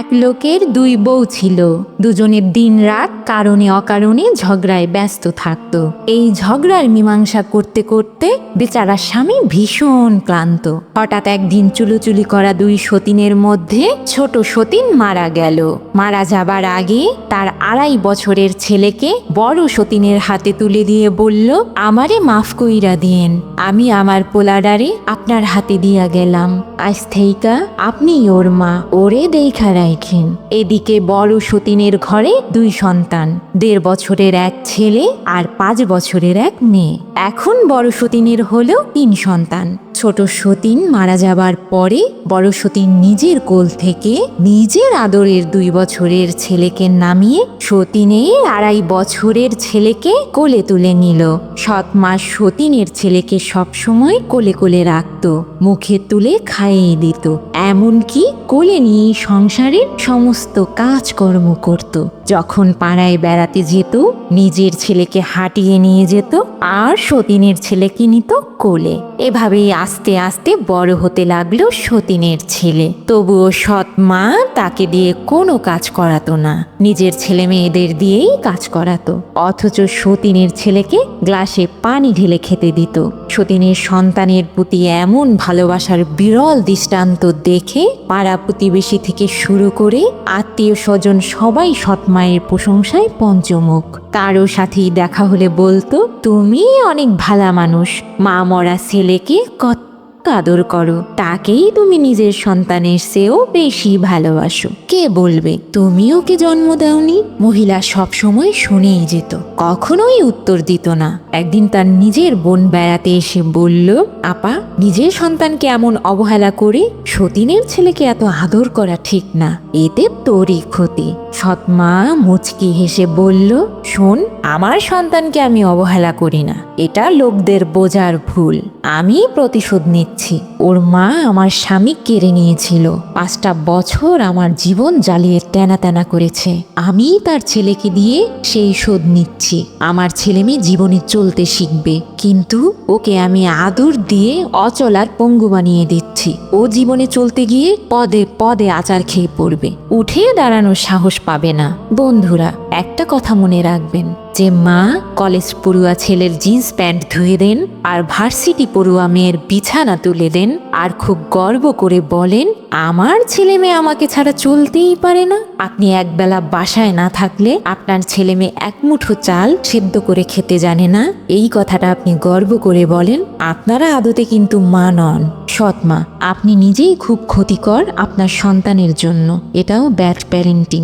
এক লোকের দুই বউ ছিল। দুজনের দিন রাত কারণে অকারণে ঝগড়ায় ব্যস্ত থাকত। এই ঝগড়ার মীমাংসা করতে করতে বেচারা স্বামী ভীষণ ক্লান্ত। হঠাৎ একদিন চুলোচুলি করা দুই সতীনের মধ্যে ছোট সতীন মারা গেল। মারা যাবার আগে তার আড়াই বছরের ছেলেকে বড় সতীনের হাতে তুলে দিয়ে বলল, আমারে মাফ কইরা দিয়েন। আমি আমার পোলাডারে আপনার হাতে দিয়া গেলাম। আজ থেইকা আপনি ওর মা। ওরে দেখা রাখেন এদিকে বড় সতীনের ঘরে দুই সন্তান, দেড় বছরের এক ছেলে আর পাঁচ বছরের এক মেয়ে। এখন বড় সতীনের হলো তিন সন্তান। ছোট সতীন মারা যাবার পরে বড় সতীন নিজের কোল থেকে নিজের আদরের দুই বছরের ছেলেকে নামিয়ে সতীনের আড়াই বছরের ছেলেকে কোলে তুলে নিল। সৎ মাস সতীনের ছেলেকে সবসময় কোলে কোলে রাখত, মুখে তুলে খাইয়ে দিত। এমনকি কোলে নিয়ে সংসারের সমস্ত কাজকর্ম করত। যখন পাড়ায় বেড়াতে যেত, নিজের ছেলেকে হাঁটিয়ে নিয়ে যেত আর সতীনের ছেলেকে নিত কোলে। এভাবেই আস্তে আস্তে বড় হতে লাগল সতীনের ছেলে। তবুও সৎ মা তাকে দিয়ে কোনো কাজ করাতো না। নিজের ছেলে মেয়েদের দিয়েই কাজ করাতো। অথচ সতীনের ছেলেকে গ্লাসে পানি ঢেলে খেতে দিত। সতীনের সন্তানের প্রতি এমন ভালোবাসার বিরল দৃষ্টান্ত দেখে পাড়া প্রতিবেশী থেকে শুরু করে আত্মীয় স্বজন সবাই সৎমায়ের প্রশংসায় পঞ্চমুখ। কারও সাথেই দেখা হলে বলতো তুমি অনেক ভালা মানুষ, মা মরা ছেলেকে কত আদর করো, তাকেই তুমি নিজের সন্তানের চেয়েও বেশি ভালোবাসো। কে বলবে, তুমি ওকে জন্ম দাওনি? মহিলা সব সময় শুনেই যেত, কখনোই উত্তর দিত না। একদিন তার নিজের বোন বেড়াতে এসে বলল, আপা, নিজের সন্তানকে এমন অবহেলা করে সতীনের ছেলেকে এত আদর করা ঠিক না, এতে তোরই ক্ষতি। সৎমা মুচকি হেসে বলল, শোন, আমার সন্তানকে আমি অবহেলা করি না। এটা লোকদের বোঝার ভুল। আমি প্রতিশোধ নিচ্ছি। ওর মা আমার স্বামী কেড়ে নিয়েছিল। পাঁচটা বছর আমার জীবন জ্বালিয়ে তেনা তেনা করেছে। আমি তার ছেলেকে দিয়ে সেই শোধ নিচ্ছি। আমার ছেলে মেয়ে জীবনে চলতে শিখবে। কিন্তু ওকে আমি আদর দিয়ে অচলার পঙ্গু বানিয়ে দিচ্ছি। ও জীবনে চলতে গিয়ে পদে পদে আচার খেয়ে পড়বে। উঠে দাঁড়ানোর সাহস পাবে না। বন্ধুরা, একটা কথা মনে রাখবেন, যে মা কলেজ পড়ুয়া ছেলের জিন্স প্যান্ট ধুয়ে দেন আর ভার্সিটি পড়ুয়া মেয়ের বিছানা তুলে দেন আর খুব গর্ব করে বলেন, আমার ছেলে মেয়ে আমাকে ছাড়া চলতেই পারে না। আপনি একবেলা বাসায় না থাকলে আপনার ছেলে মেয়ে এক মুঠো চাল সেদ্ধ করে খেতে জানে না। এই কথাটা আপনি গর্ব করে বলেন, আপনারা আদতে কিন্তু মা নন। সৎ মা, আপনি নিজেই খুব ক্ষতিকর আপনার সন্তানের জন্য। এটাও ব্যাড প্যারেন্টিং।